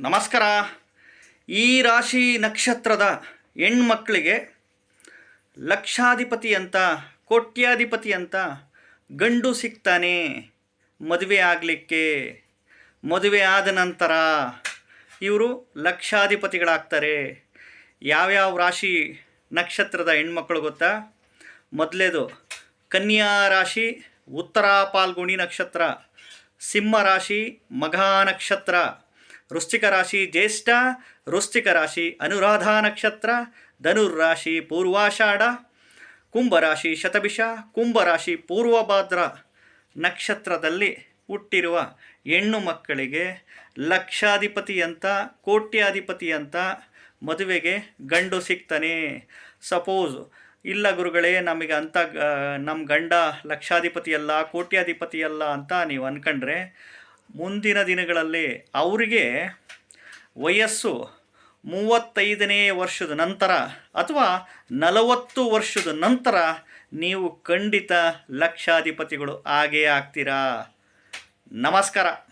ನಮಸ್ಕಾರ. ಈ ರಾಶಿ ನಕ್ಷತ್ರದ ಹೆಣ್ಮಕ್ಳಿಗೆ ಲಕ್ಷಾಧಿಪತಿ ಅಂತ, ಕೋಟ್ಯಾಧಿಪತಿ ಅಂತ ಗಂಡು ಸಿಗ್ತಾನೆ. ಮದುವೆ ಆಗಲಿಕ್ಕೆ. ಮದುವೆ ಆದ ನಂತರ ಇವರು ಲಕ್ಷಾಧಿಪತಿಗಳಾಗ್ತಾರೆ. ಯಾವ್ಯಾವ ರಾಶಿ ನಕ್ಷತ್ರದ ಹೆಣ್ಮಕ್ಳು ಗೊತ್ತಾ? ಮೊದಲೇದು, ಕನ್ಯಾ ರಾಶಿ ಉತ್ತರ ಪಾಲ್ಗುಣಿ ನಕ್ಷತ್ರ, ಸಿಂಹ ರಾಶಿ, ಮಘಾ ನಕ್ಷತ್ರ. ವೃಶ್ಚಿಕ ರಾಶಿ ಜ್ಯೇಷ್ಠ, ವೃಶ್ಚಿಕ ರಾಶಿ ಅನುರಾಧ ನಕ್ಷತ್ರ ಧನುರ್ರಾಶಿ ಪೂರ್ವಾಷಾಢ ಕುಂಭರಾಶಿ ಶತಭಿಷ ಕುಂಭರಾಶಿ ಪೂರ್ವಭಾದ್ರ ನಕ್ಷತ್ರದಲ್ಲಿ ಹುಟ್ಟಿರುವ ಹೆಣ್ಣು ಮಕ್ಕಳಿಗೆ ಲಕ್ಷಾಧಿಪತಿ ಅಂತ ಕೋಟ್ಯಾಧಿಪತಿ ಅಂತ ಮದುವೆಗೆ ಗಂಡು ಸಿಗ್ತಾನೆ. ಸಪೋಸ್ ಇಲ್ಲ ಗುರುಗಳೇ, ನಮಗೆ ಅಂತ ನಮ್ಮ ಗಂಡ ಲಕ್ಷಾಧಿಪತಿ ಅಲ್ಲ ಕೋಟ್ಯಾಧಿಪತಿ ಅಲ್ಲ ಅಂತ ನೀವು ಅಂದ್ಕೊಂಡ್ರೆ ಮುಂದಿನ ದಿನಗಳಲ್ಲಿ ಅವರಿಗೆ ವಯಸ್ಸು ಮೂವತ್ತೈದನೇ ವರ್ಷದ ನಂತರ ಅಥವಾ ನಲವತ್ತು ವರ್ಷದ ನಂತರ ನೀವು ಖಂಡಿತ ಲಕ್ಷಾಧಿಪತಿಗಳು ಆಗೇ ಆಗ್ತೀರಾ. ನಮಸ್ಕಾರ.